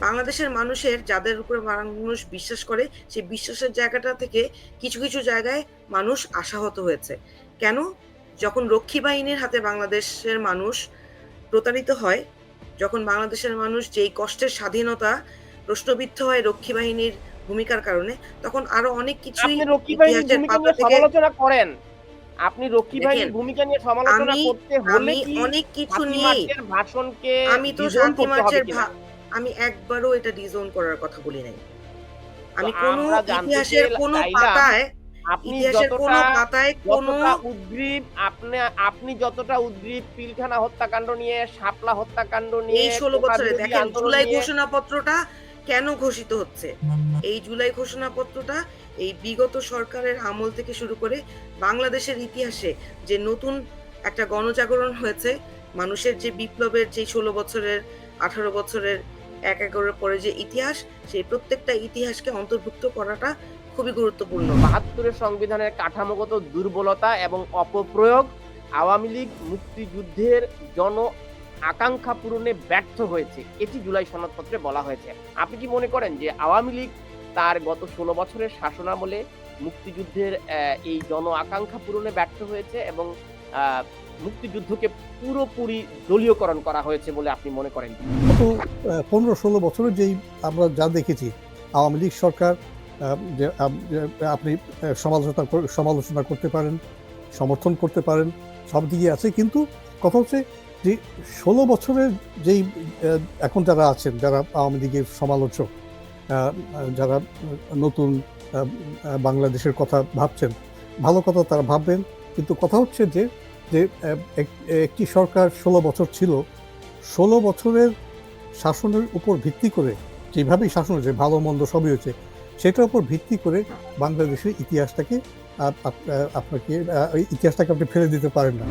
বাংলাদেশের মানুষের যাদের উপরে মানুষ বিশ্বাস করে সেই বিশ্বাসের জায়গাটা থেকে কিছু কিছু জায়গায় মানুষ আশাহত হয়েছে। কেন? যখন রক্ষী বাহিনীর হাতে বাংলাদেশের মানুষ প্রতারিত হয় যখন বাংলাদেশের মানুষ যেই কষ্টের স্বাধীনতা প্রশ্নবিদ্ধ হয় রক্ষী বাহিনীর ভূমিকার কারণে তখন আরও অনেক কিছুই ইতিহাসের পাতা থেকে সমালোচনা করেন। আপনি রক্ষী বাহিনীর ভূমিকা নিয়ে সমালোচনা করতে হলে আমি অনেক কিছু নিয়ে ভাষণকে আমি তো শান্তি মার্চের আমি একবারও এটা ডিজোন করার কথা বলি নাই। আমি কোনো ইতিহাসের কোনো পাতায় ইতিহাসের কোনো পাতায় কোনো উদ্গ্রীব আপনি আপনি যতটা উদ্গ্রীব পিলখানা হত্যাকাণ্ড নিয়ে শাপলা হত্যাকাণ্ড নিয়ে এই ষোলো বছরে দেখেন জুলাই ঘোষণাপত্রটা কেন ঘোষিত হচ্ছে? এই জুলাই ঘোষণাপত্রটা এই বিগত সরকারের আমল থেকে শুরু করে বাংলাদেশের ইতিহাসে যে নতুন একটা গণজাগরণ হয়েছে মানুষের যে বিপ্লবের যে ষোলো বছরের আঠারো বছরের এক এগারোর পরে যে ইতিহাস, সেই প্রত্যেকটা ইতিহাসকে অন্তর্ভুক্ত করাটা খুবই গুরুত্বপূর্ণ। বাহাত্তরের সংবিধানের কাঠামোগত দুর্বলতা এবং অপপ্রয়োগ আওয়ামী লীগ মুক্তিযুদ্ধের জন আকাঙ্ক্ষা পূরণে ব্যর্থ হয়েছে। এটি জুলাই সনদপত্রে বলা হয়েছে। আপনি কি মনে করেন যে আওয়ামী লীগ তার গত ষোলো বছরের শাসনামলে মুক্তিযুদ্ধের এই জন আকাঙ্ক্ষা পূরণে ব্যর্থ হয়েছে এবং মুক্তিযুদ্ধকে পুরোপুরি দলীয়করণ করা হয়েছে বলে আপনি মনে করেন? গত পনেরো ষোলো বছরে যেই আমরা যা দেখেছি, আওয়ামী লীগ সরকার আপনি সমালোচনা সমালোচনা করতে পারেন, সমর্থন করতে পারেন, সব দিকে আছে। কিন্তু কথা হচ্ছে যে, ষোলো বছরের যেই এখন যারা আছেন, যারা আওয়ামী লীগের সমালোচক যারা নতুন বাংলাদেশের কথা ভাবছেন, ভালো কথা তারা ভাববেন। কিন্তু কথা হচ্ছে যে যে এক- একটি সরকার ষোলো বছর ছিল, ষোলো বছরের শাসনের উপর ভিত্তি করে যেভাবেই শাসন হয়েছে, ভালো মন্দ সবই হয়েছে, সেটার উপর ভিত্তি করে বাংলাদেশের ইতিহাসটাকে আপ- আপ- আপনাকে ইতিহাসটাকে আপনি ফেলে দিতে পারেন না।